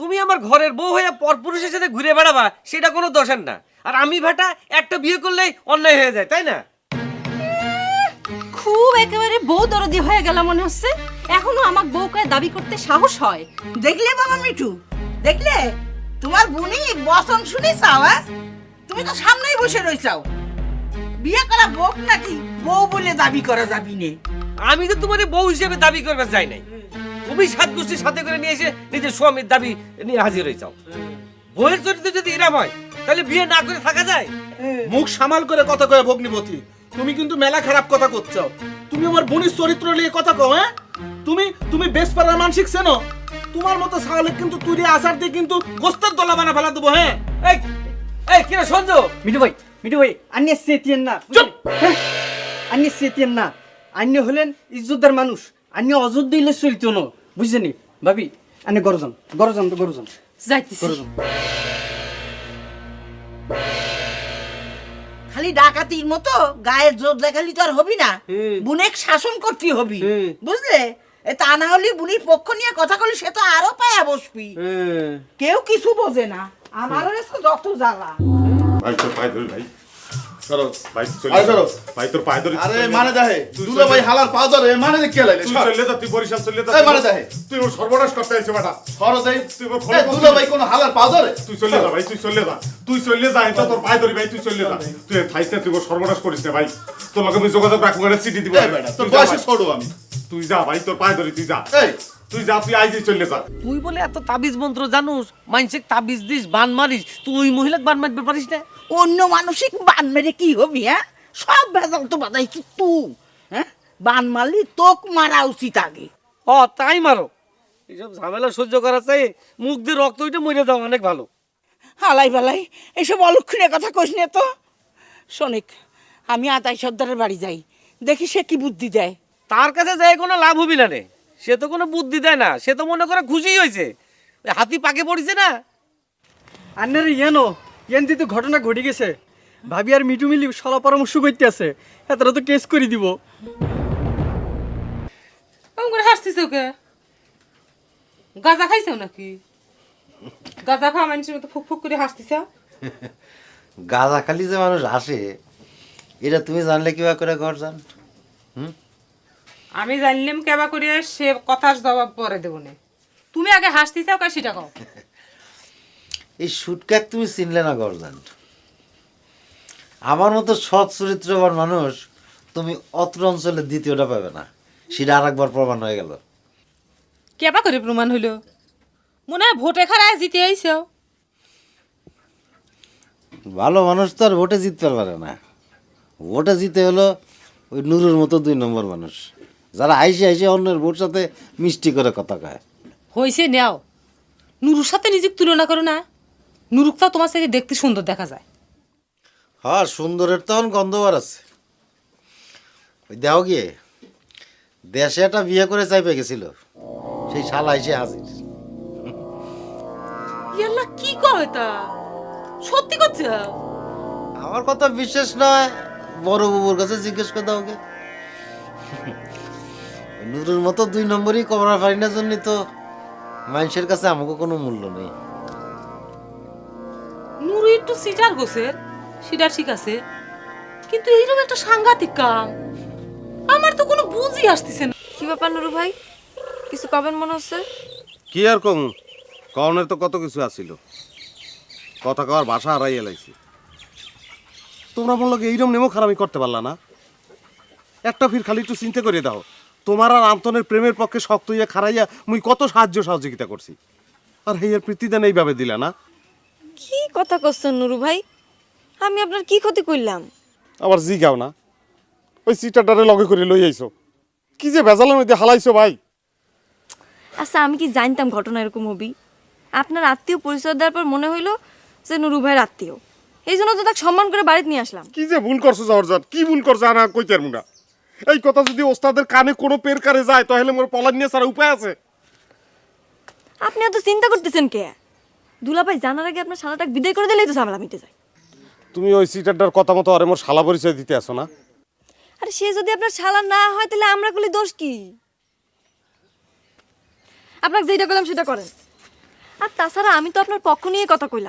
তুমি আমার ঘরের বউ হয়ে পরপুরুষের সাথে ঘুরে বেড়াবা সেটা কোনো দোষের না। আর আমি ভাটা একটা বিয়ে করলেই অন্যায় হয়ে যায় তাই না? খুব একেবারে বউ দরদি হয়ে গেল মনে হচ্ছে। এখনও আমার বউকে দাবি করতে সাহস হয়। দেখলে বাবা মিঠু? দেখলে? তোমার বুনি বসন শুনি চাও হ্যাঁ? তুমি তো সামনেই বসে রইছাও বিয়ে করা বউ নাকি বউ বলে দাবি করা যাবি নে? আমি তো তোমার বউ হিসেবে দাবি করবে চাই নাই। তুমি সাত গোষ্ঠীর সাথে করে নিয়ে এসে নিজের স্বামীর দাবি নিয়ে হাজির হয়েছাও বউয়ের চরিত্র যদি এরম হয় তাহলে বিয়ে না করে থাকা যায়? মুখ সামাল করে কথা কয় ভগ্নিপতি। তুমি কিন্তু মেলা খারাপ কথা করছ। তুমি আমার বোনের চরিত্র নিয়ে কথা কও হ্যাঁ? তুমি তুমি বেশ পারার মানসিক চেনো? তোমার মতো সাহলে কিন্তু তুই আসার দিয়ে কিন্তু গোস্তের দলা বানা ফেলা দেবো হ্যাঁ? এই এই কিরা সঞ্জ? মিঠু ভাই মিঠু ভাই আন্যে সেতিয়েন না। চুপ! হ্যাঁ? আন্যে সেতিয়েন না। আন্য হলেন ইজ্জতদার মানুষ। আন্য অযোধ্যা ইলে চলিত ন বুঝছেনি? ভাবি আনে গরজন গরজন তো গরজন যাইতেছি। গরজন খালি ডাকাতির মতো গায়ের জোর দেখালি তো আর হবি না। বুনেক শাসন করতে হবি বুঝলে? এ তা না হলে বুনির পক্ষ নিয়ে কথা কলি সে তো আরও পায়া বসবি। কেউ কিছু বোঝে না। আমারও যত জ্বালা। ভাই তোর ভাই। সর্বনাশ করতে আইছে বেটা। সরো তুই ওর দুলা ভাই কোন হালার পা ধরে? তুই চলে যা ভাই তুই চলে যা। তুই চলে যা এটা তোর পায়ে ধরি ভাই তুই চলে যা। তুই থাইতে তুই সর্বনাশ করিস না ভাই। তোর আমি যোগাযোগ রাখব চিঠি দিব তোর বয়সে। ছোট আমি। তুই যা ভাই তোর পায়ে ধরি তুই যা। তুই যা তুই আইজি চলে যা। তুই বলে এত তাবিজ মন্ত্র জানুস? মানসিক তাবিজ দিস বান মারিস। তুই মহিলাকে বান মারতে পারিস না? অন্য মানসিক বান মেরে কি হবি হ্যাঁ? সব ভেজাল তো বাদাইছি তুই হ্যাঁ? বান মারলি তোক মারা উচিত আগে। ও তাই মারো। এইসব ঝামেলা সহ্য করা চাই মুখ দিয়ে রক্ত উঠে মরে যাও অনেক ভালো। হালাই বালাই এসব অলক্ষণের কথা কইস নে তো। শোনিক আমি আতাই সর্দারের বাড়ি যাই দেখি সে কি বুদ্ধি দেয়। তার কাছে যাই কোনো লাভ হবি না রে। সে তো কোনো বুদ্ধি দেয় না সে তো মনে করে খুশি হয়েছে। ওই হাতি পাকে পড়েছে না? আন্নের ইয়েনো ইয়েন দিতে ঘটনা ঘটে গেছে। ভাবি আর মিটু মিলি সলা পরামর্শ করতে আছে এতটা তো কেস করে দিব। কেমন করে হাসতিস ওকে? গাঁজা খাইছো নাকি? গাঁজা খাওয়া মানুষের মতো ফুক ফুক করে হাসতিস গাঁজা খালি যে মানুষ আসে এটা তুমি জানলে কিবা করে ঘর জান? যান আমি জানলাম কেবা করে সে কথার জবাব পরে দেবো না। তুমি আগে হাসতিস ওকে সেটা কও। এই সুটকাক তুমি চিনলে না ঘর যান আমার মতো সৎ চরিত্রবান মানুষ তুমি অত্র অঞ্চলে দ্বিতীয়টা পাবে না। সেটা আর একবার প্রমাণ হয়ে গেল। কেবা করে প্রমাণ হইল? মনে হয় ভোটে খারায় জিতে আইছো। ভালো মানুষ তো আর ভোটে জিততে পারে না। ভোটে জিতে হলো ওই নুরুর মতো দুই নম্বর মানুষ। যারা আইসে আইসে অন্যের ভোট সাথে মিষ্টি করে কথা কয়। হয়েছে নেও। নুরুর সাথে নিজেকে তুলনা করো না। নুরুকটাও তোমার সাথে দেখতে সুন্দর দেখা যায়। হ্যাঁ সুন্দরের তখন গন্ধবার আছে। ওই দেও গিয়ে দেশে একটা বিয়ে করে চাইপে গেছিল। সেই শালা এসে হাজির। ইয়াল্লা কি কয় তা? সত্যি করছে? আমার কথা বিশ্বাস নয়। বড় বাবুর কাছে জিজ্ঞেস করে দাও নুরুর মতো দুই নম্বরই কবরা ফারিনার জন্য তো মানুষের কাছে আমাকে কোনো মূল্য নেই। নুরু একটু সিটার গোসের সেটা ঠিক আছে কিন্তু এইরকম একটা সাংঘাতিক কাম আমার তো কোনো বুঝই আসতেছে না। কি ব্যাপার নুরু ভাই? কিছু কবেন মনে হচ্ছে? কি আর কম? কনের তো কত কিছু আছিল। কথা কওয়ার ভাষা হারাই এলাইছি। তোমরা বলল কি এইরকম নেমো খারামি করতে পারলা না? একটা ফির খালি একটু চিন্তা করে দাও। তোমার আর আন্তনের প্রেমের পক্ষে শক্ত হইয়া খারাইয়া মুই কত সাহায্য সহযোগিতা করছি। আর হেয়ের প্রীতিদান এইভাবে দিলা না। কি কথা করছেন নুরু ভাই? আমি আপনার কি ক্ষতি করলাম? আবার জি গাও না। ওই সিটারটারে লগে করে লই আইছো। কি যে ভেজালের মধ্যে হালাইছো ভাই। আচ্ছা আমি কি জানতাম ঘটনা এরকম হবি? আপনার আত্মীয় পরিচয় দেওয়ার পর মনে হইল যে নুরু ভাইয়ের আত্মীয়। এই জন্য তো তাকে সম্মান করে বাড়িতে নিয়ে আসলাম। কি যে ভুল করছ জর্জান কি ভুল করছ আনা কইতে পারব না। এই কথা যদি ওস্তাদের কানে কোনো পের কারে যায় তাহলে মোর পলান নিয়ে সারা উপায় আছে? আপনি এত চিন্তা করতেছেন কে? দুলাভাই জানার আগে আপনার শালাটাকে বিদায় করে দিলেই তো ঝামেলা মিটে যায়। তুমি ওই সিটারটার কথা মতো আরে মোর শালা পরিচয় দিতে আসো না। আরে সে যদি আপনার শালা না হয় তাহলে আমরা করলে দোষ কি? আপনাকে যেটা করলাম সেটা করেন। আর তাছাড়া আমি তো আপনার পক্ষ নিয়ে কথা কইলাম।